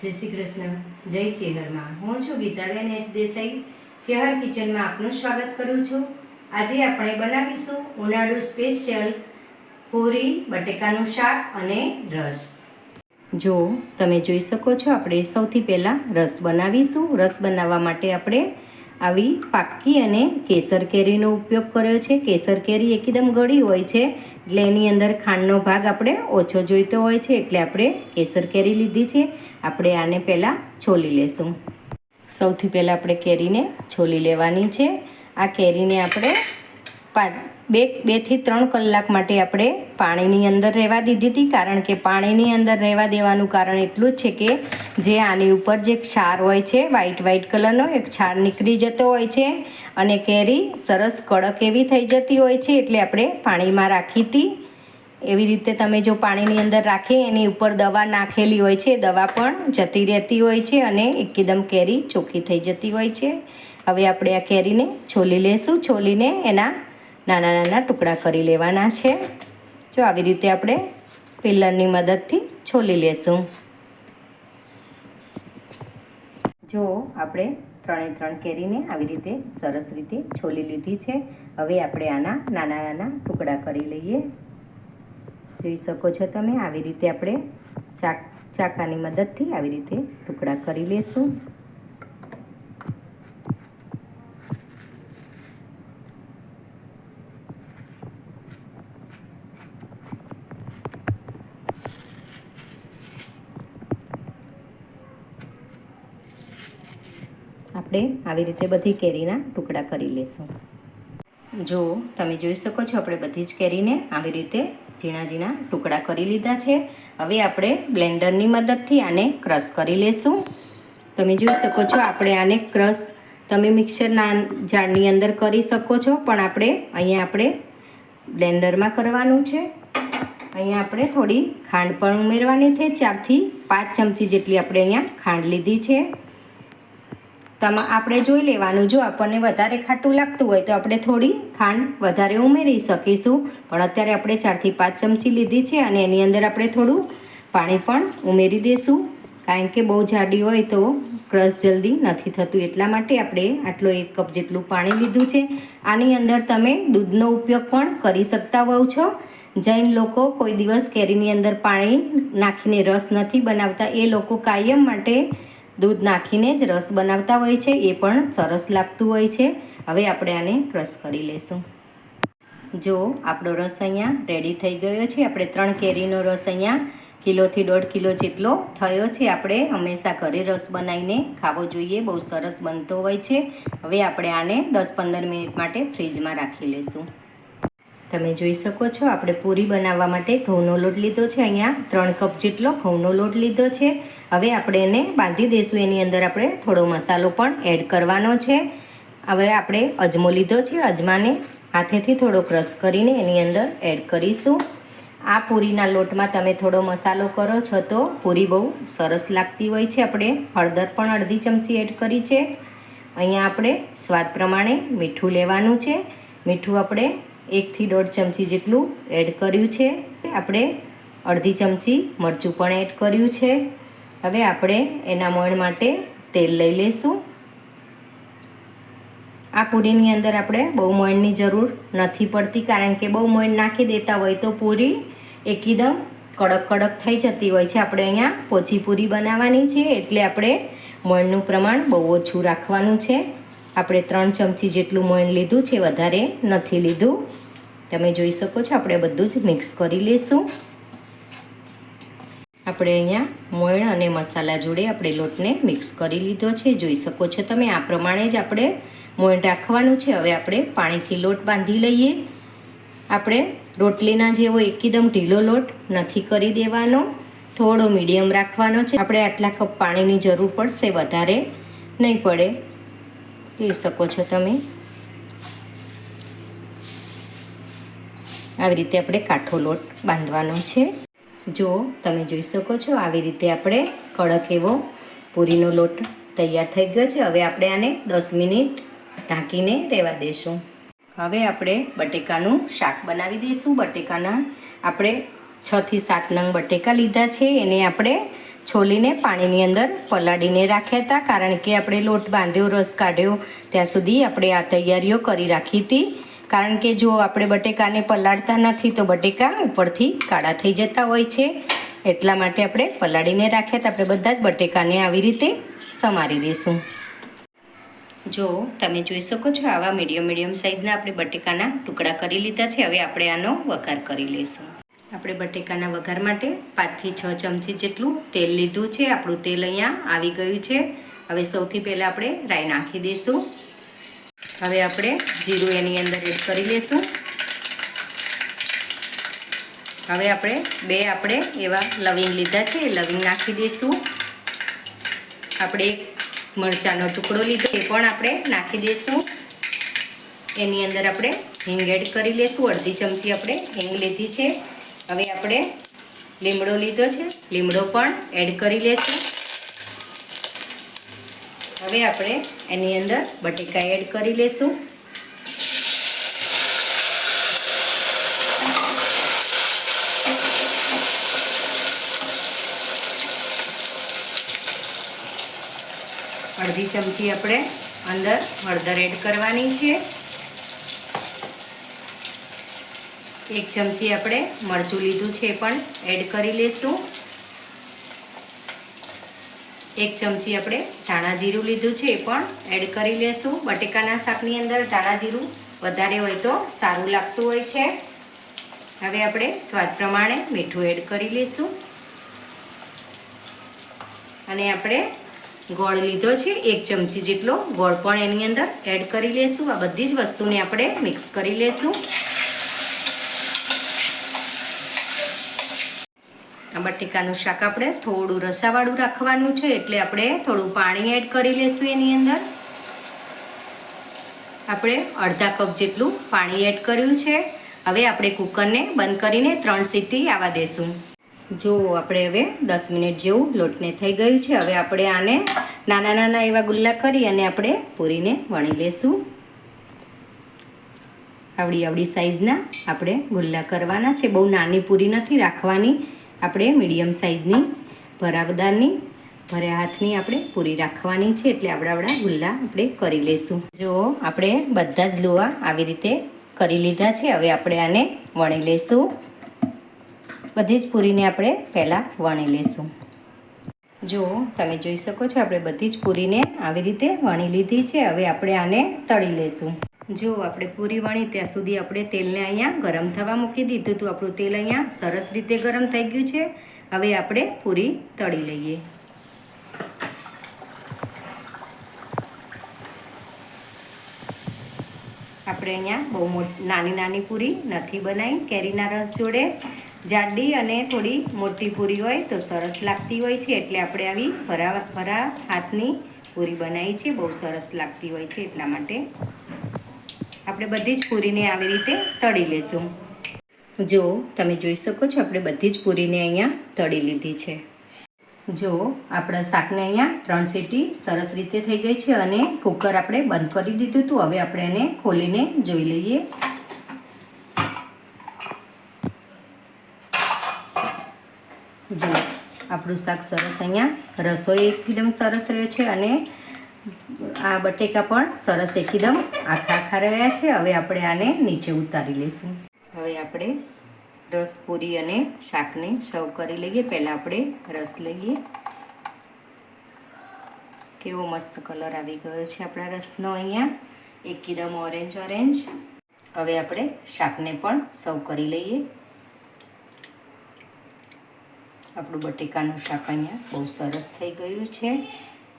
જય શ્રી કૃષ્ણ, જય ચેહરમાં હું છું ગીતાબેન એચ દેસાઈ. ચેહર કિચનમાં આપનું સ્વાગત કરું છું. આજે આપણે બનાવીશું ઉનાળુ સ્પેશિયલ પૂરી, બટેકાનું શાક અને રસ. જો તમે જોઈ શકો છો, આપણે સૌથી પહેલાં રસ બનાવીશું. રસ બનાવવા માટે આપણે આવી પાક્કી અને કેસર કેરીનો ઉપયોગ કર્યો છે. કેસર કેરી એકદમ ગળી હોય છે, એટલે એની અંદર ખાંડનો ભાગ આપણે ઓછો જોઈતો હોય છે, એટલે આપણે કેસર કેરી લીધી છે. આપણે આને પહેલાં છોલી લેશું. સૌથી પહેલાં આપણે કેરીને છોલી લેવાની છે. આ કેરીને આપણે પાંચ બે, બેથી ત્રણ કલાક માટે આપણે પાણીની અંદર રહેવા દીધી હતી, કારણ કે પાણીની અંદર રહેવા દેવાનું કારણ એટલું જ છે કે જે આની ઉપર જે ક્ષાર હોય છે વ્હાઈટ વ્હાઈટ કલરનો એક ક્ષાર નીકળી જતો હોય છે અને કેરી સરસ કડક એવી થઈ જતી હોય છે, એટલે આપણે પાણીમાં રાખી હતી. એવી રીતે તમે જો પાણીની અંદર રાખીએ એની ઉપર દવા નાખેલી હોય છે દવા પણ જતી રહેતી હોય છે અને એકદમ કેરી ચોખ્ખી થઈ જતી હોય છે. હવે આપણે આ કેરીને છોલી લેશું, છોલીને એના નાના નાના ટુકડા કરી લેવાના છે. જો આવી રીતે આપણે પિલ્લરની મદદથી છોલી લેશું. જો આપણે ત્રણે ત્રણ કેરીને આવી રીતે સરસ રીતે છોલી લીધી છે. હવે આપણે આના નાના નાના ટુકડા કરી લઈએ. જોઈ શકો છો તમે, આવી રીતે આપણે ચાક ચાકાની મદદથી આવી રીતે ટુકડા કરી લેશું. આપણે આવી રીતે બધી કેરીના ટુકડા કરી લેશું. જો તમે જોઈ શકો છો, આપણે બધી જ કેરીને આવી રીતે ઝીણા ઝીણા ટુકડા કરી લીધા છે. હવે આપણે બ્લેન્ડરની મદદથી આને ક્રશ કરી લેશું. તમે જોઈ શકો છો, આપણે આને ક્રશ તમે મિક્સરના જારની અંદર કરી શકો છો, પણ આપણે અહીંયા આપણે બ્લેન્ડરમાં કરવાનું છે. અહીંયા આપણે થોડી ખાંડ પણ ઉમેરવાની છે. ચારથી પાંચ ચમચી જેટલી આપણે અહીંયા ખાંડ લીધી છે. તમા આપણે જોઈ લેવાનું. જો આપણને વધારે ખાટું લાગતું હોય તો આપણે થોડી ખાંડ વધારે ઉમેરી શકીશું. પણ અત્યારે આપણે ચારથી પાંચ ચમચી લીધી છે અને એની અંદર આપણે થોડું પાણી પણ ઉમેરી દઈશું કારણ કે બહુ જાડી હોય તો ક્રશ જલ્દી નથી થતું. એટલા માટે આપણે આટલો એક કપ જેટલું પાણી લીધું છે. આની અંદર તમે દૂધનો ઉપયોગ પણ કરી શકતા હોવ છો. જૈન લોકો કોઈ દિવસ કેરીની અંદર પાણી નાખીને રસ નથી બનાવતા. એ લોકો કાયમ માટે દૂધ નાખીને જ રસ બનાવતા હોય છે, એ પણ સરસ લાગતું હોય છે. હવે આપણે આને ક્રશ કરી લઈશું જો આપણો રસ અહીંયા રેડી થઈ ગયો છે, આપણે ત્રણ કેરીનો રસ અહીંયા કિલોથી દોઢ કિલો જેટલો થયો છે, આપણે હંમેશા ઘરે રસ બનાવીને ખાવો જોઈએ, બહુ સરસ બનતો હોય છે. હવે આપણે આને દસ પંદર મિનિટ માટે ફ્રીજમાં રાખી લઈશું તમે જોઈ શકો છો, આપણે પૂરી બનાવવા માટે ઘઉંનો લોટ લીધો છે અહીંયા. ત્રણ કપ જેટલો ઘઉંનો લોટ લીધો છે. હવે આપણે એને બાંધી દઈશું એની અંદર આપણે થોડો મસાલો પણ એડ કરવાનો છે. હવે આપણે અજમો લીધો છે, અજમાને હાથેથી થોડો ક્રશ કરીને એની અંદર એડ કરીશું. આ પૂરીના લોટમાં તમે થોડો મસાલો કરો છો તો પૂરી બહુ સરસ લાગતી હોય છે. આપણે હળદર પણ અડધી ચમચી એડ કરી છે. અહીંયા આપણે સ્વાદ પ્રમાણે મીઠું લેવાનું છે. મીઠું આપણે એકથી દોઢ ચમચી જેટલું એડ કર્યું છે. આપણે અડધી ચમચી મરચું પણ એડ કર્યું છે. હવે આપણે એના મણ માટે તેલ લઈ લઈશું. આ પૂરીની અંદર આપણે બહુ મણની જરૂર નથી પડતી, કારણ કે બહુ મણ નાખી દેતા હોય તો પૂરી એકદમ કડક કડક થઈ જતી હોય છે. આપણે અહીંયા પોચી પૂરી બનાવવાની છે, એટલે આપણે મણનું પ્રમાણ બહુ ઓછું રાખવાનું છે. આપણે ત્રણ ચમચી જેટલું મોઈન લીધું છે, વધારે નથી લીધું. તમે જોઈ શકો છો, આપણે બધું જ મિક્સ કરી લઈશું આપણે અહીંયા મોયણ અને મસાલા જોડે આપણે લોટને મિક્સ કરી લીધો છે, જોઈ શકો છો તમે. આ પ્રમાણે જ આપણે મોયણ રાખવાનું છે. હવે આપણે પાણીથી લોટ બાંધી લઈએ. આપણે રોટલીના જેવો એકદમ ઢીલો લોટ નથી કરી દેવાનો. થોડો મીડિયમ રાખવાનો છે. આપણે આટલા કપ પાણીની જરૂર પડશે, વધારે નહીં પડે. જોઈ શકો છો તમે. આવી રીતે આપણે કાઠો લોટ બાંધવાનો છે. જો તમે જોઈ શકો છો, આવી રીતે આપણે કડક એવો પૂરીનો લોટ તૈયાર થઈ ગયો છે. હવે આપણે આને દસ મિનિટ ઢાંકીને રહેવા દઈશું હવે આપણે બટેકાનું શાક બનાવી દઈશું. બટેકાના આપણે છથી સાત નંગ બટેકા લીધા છે. એને આપણે છોલીને પાણીની અંદર પલાળીને રાખ્યા હતા કારણ કે આપણે લોટ બાંધ્યો, રસ કાઢ્યો, ત્યાં સુધી આપણે આ તૈયારીઓ કરી રાખી હતી. કારણ કે જો આપણે બટેકાને પલાળતા નથી તો બટેકા ઉપરથી કાળા થઈ જતા હોય છે. એટલા માટે આપણે પલાળીને રાખ્યા હતા. આપણે બધા જ બટેકાને આવી રીતે સમારી દઈશું. જો તમે જોઈ શકો છો આવા મીડિયમ મીડિયમ સાઇઝના આપણે બટેકાના ટુકડા કરી લીધા છે. હવે આપણે આનો વઘાર કરી લઈશું. આપણે બટેકાના વઘાર માટે પાંચથી છ ચમચી જેટલું તેલ લીધું છે. આપણું તેલ અહીંયા આવી ગયું છે. હવે સૌથી પહેલાં આપણે રાઈ નાખી દઈશું. હવે આપણે જીરું એની અંદર એડ કરી લઈશું હવે આપણે બે આપણે એવા લવિંગ લીધા છે એ લવિંગ નાખી દઈશું. આપણે એક મરચાંનો ટુકડો લીધો એ પણ આપણે નાખી દઈશું. એની અંદર આપણે હિંગ એડ કરી લઈશું અડધી ચમચી આપણે હિંગ લીધી છે. આપણે લીમડો લીધો છે. લીમડો પણ એડ કરી લેશું. હવે આપણે એની અંદર બટેકા એડ કરી લઈશું અડધી ચમચી આપણે અંદર હળદર એડ કરવાની છે. એક ચમચી આપણે મરચું લીધું છે પણ એડ કરી લઈશું એક ચમચી આપણે ધાણા જીરું લીધું છે એ પણ એડ કરી લઈશું બટેકાના શાકની અંદર ધાણા જીરું વધારે હોય તો સારું લાગતું હોય છે. હવે આપણે સ્વાદ પ્રમાણે મીઠું એડ કરી લઈશું અને આપણે ગોળ લીધો છે એક ચમચી જેટલો ગોળ પણ એની અંદર એડ કરી લઈશું આ બધી જ વસ્તુને આપણે મિક્સ કરી લઈશું આ બટેકાનું શાક આપણે થોડું રસાવાળું રાખવાનું છે એટલે આપણે થોડું પાણી એડ કરી લઈશું એની અંદર. આપણે અડધા કપ જેટલું પાણી એડ કર્યું છે. હવે આપણે કુકરને બંધ કરીને ત્રણ સીટી આવવા દેશું. જો આપણે હવે દસ મિનિટ જેવું લોટને થઈ ગયું છે, હવે આપણે આને નાના નાના એવા ગુલ્લા કરી અને આપણે પૂરીને વણી લેશું. આવડી આવડી સાઈઝના આપણે ગુલ્લા કરવાના છે. બહુ નાની પૂરી નથી રાખવાની. આપણે મીડિયમ સાઈઝની ભરાવદારની ભરે હાથની આપણે પૂરી રાખવાની છે એટલે આપણા આપણા ગુલ્લા આપણે કરી લઈશું જો આપણે બધા જ લોહા આવી રીતે કરી લીધા છે, હવે આપણે આને વણી લઈશું બધી જ પૂરીને આપણે પહેલાં વણી લઈશું જો તમે જોઈ શકો છો, આપણે બધી જ પૂરીને આવી રીતે વણી લીધી છે, હવે આપણે આને તળી લઈશું જો આપણે પૂરી વણી ત્યાં સુધી આપણે તેલને અહીંયા ગરમ થવા મૂકી દીધું હતું. આપણું તેલ અહીંયા સરસ રીતે ગરમ થઈ ગયું છે. હવે આપણે પૂરી તળી લઈએ. આપણે અહીંયા બહુ નાની નાની પૂરી નથી બનાવી. કેરીના રસ જોડે જાડી અને થોડી મોટી પૂરી હોય તો સરસ લાગતી હોય છે. એટલે આપણે આવી ભરા ભરા હાથની પૂરી બનાવી છે. બહુ સરસ લાગતી હોય છે એટલા માટે. આપણે બધી જ પૂરીને આવી રીતે તળી લેશું. જો તમે જોઈ શકો છો, આપણે બધી જ પૂરીને અહીંયા તળી લીધી છે. જો આપણા શાકને અહીંયા ત્રણ સીટી સરસ રીતે થઈ ગઈ છે અને કુકર આપણે બંધ કરી દીધું હતું. હવે આપણે એને ખોલીને જોઈ લઈએ. જો આપણું શાક સરસ અહીંયા રસોઈ એકદમ સરસ રહ્યો છે અને આ બટેકા પણ સરસ એકદમ આખા આખા રહ્યા છે. હવે આપણે આને નીચે ઉતારી લઈશું. હવે આપણે રસ પૂરી અને શાકને સર્વ કરી લઈએ. પહેલાં આપણે રસ લઈએ. કેવો મસ્ત કલર આવી ગયો છે આપણા રસનો અહીંયા. એકદમ ઓરેન્જ ઓરેન્જ હવે આપણે શાકને પણ સર્વ કરી લઈએ. આપણું બટેકાનું શાક અહીંયા બહુ સરસ થઈ ગયું છે.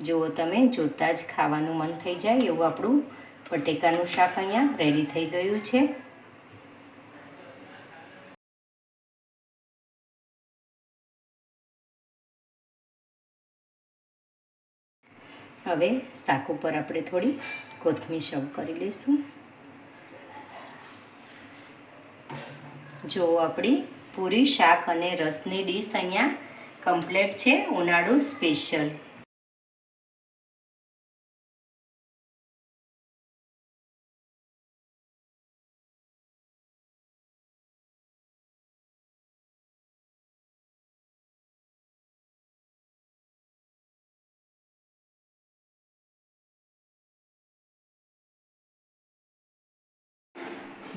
જુઓ તમે, જોતાં જ ખાવાનું મન થઈ જાય એવું આપણું બટેકાનું શાક અહીંયા રેડી થઈ ગયું છે. હવે શાક ઉપર આપણે થોડી કોથમીર સર્વ કરી લઈશું. જો આપણી પૂરી શાક અને રસની ડીશ અહીંયા કમ્પ્લેટ છે, ઉનાળુ સ્પેશિયલ